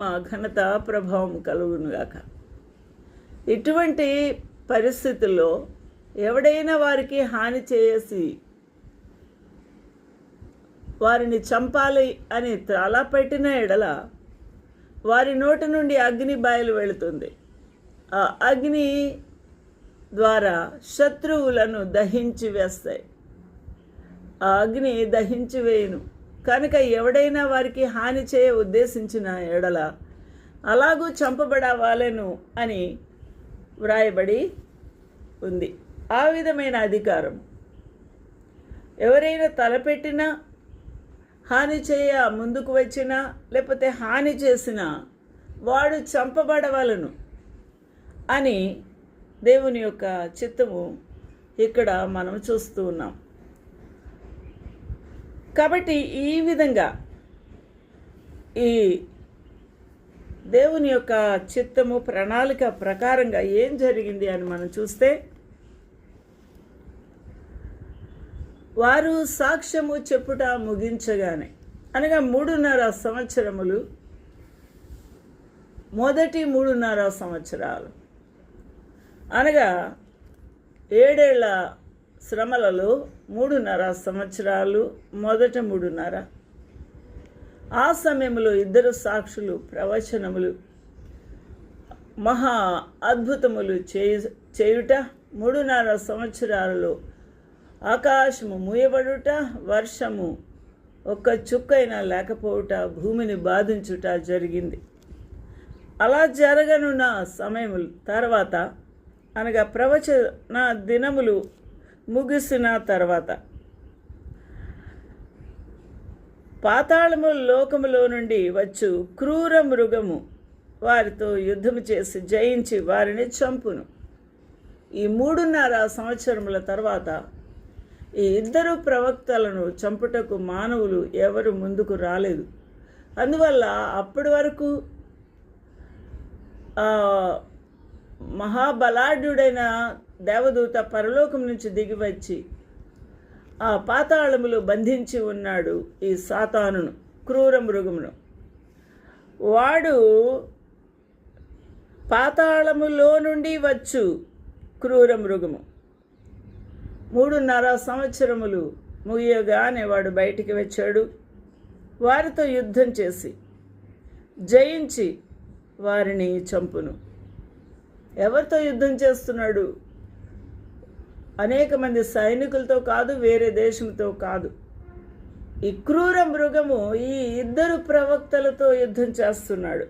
మా ఘనత ప్రభావం కలుగునుగాక ఇటువంటి పరిస్థితుల్లో ఎవడైనా వారికి హాని చేసి వారిని చంపాలి అని త్రాలా పెట్టిన ఎడల వారి నోటి నుండి అగ్ని బయలు వెళుతుంది. ఆ అగ్ని ద్వారా శత్రువులను దహించి వేస్తాయి. ఆ అగ్ని దహించి వేయును. కనుక ఎవడైనా వారికి హాని చేయ ఉద్దేశించిన ఎడల అలాగూ చంపబడవాలను అని వ్రాయబడి ఉంది. ఆ విధమైన అధికారం ఎవరైనా తలపెట్టినా హాని చేయ ముందుకు వచ్చినా లేకపోతే హాని చేసినా వాడు చంపబడవలను అని దేవుని యొక్క చిత్తము ఇక్కడ మనం చూస్తూ ఉన్నాం. కాబట్టి ఈ విధంగా ఈ దేవుని యొక్క చిత్తము ప్రణాళిక ప్రకారంగా ఏం జరిగింది అని మనం చూస్తే వారు సాక్ష్యము చెప్పుట ముగించగానే అనగా మూడున్నర సంవత్సరములు మొదటి మూడున్నర సంవత్సరాలు అనగా ఏడేళ్ళ శ్రమలలో మూడున్నర సంవత్సరాలు మొదట మూడున్నర. ఆ సమయంలో ఇద్దరు సాక్షులు ప్రవచనములు మహా అద్భుతములు చేయ చేయుట మూడున్నర సంవత్సరాలలో ఆకాశము మూయబడుట వర్షము ఒక్క చుక్కైనా లేకపోవుట భూమిని బాధించుట జరిగింది. అలా జరగనున్న సమయములు తర్వాత అనగా ప్రవచన దినములు ముగిసిన తర్వాత పాతాళము లోకములో నుండి వచ్చు క్రూర మృగము వారితో యుద్ధము చేసి జయించి వారిని చంపును. ఈ మూడున్నర సంవత్సరముల తర్వాత ఈ ఇద్దరు ప్రవక్తలను చంపుటకు మానవులు ఎవరు ముందుకు రాలేదు. అందువల్ల అప్పటి వరకు మహాబలాఢ్యుడైన దేవదూత పరలోకం నుంచి దిగి వచ్చి ఆ పాతాళములో బంధించి ఉన్నాడు ఈ సాతానును క్రూర మృగమును. వాడు పాతాళములో నుండి వచ్చు క్రూర మృగము. మూడున్నర సంవత్సరములు ముగియగానే వాడు బయటికి వచ్చాడు. వారితో యుద్ధం చేసి జయించి వారిని చంపును. ఎవరితో యుద్ధం చేస్తున్నాడు? అనేక మంది సైనికులతో కాదు వేరే దేశంతో కాదు. ఈ క్రూర మృగము ఈ ఇద్దరు ప్రవక్తలతో యుద్ధం చేస్తున్నాడు.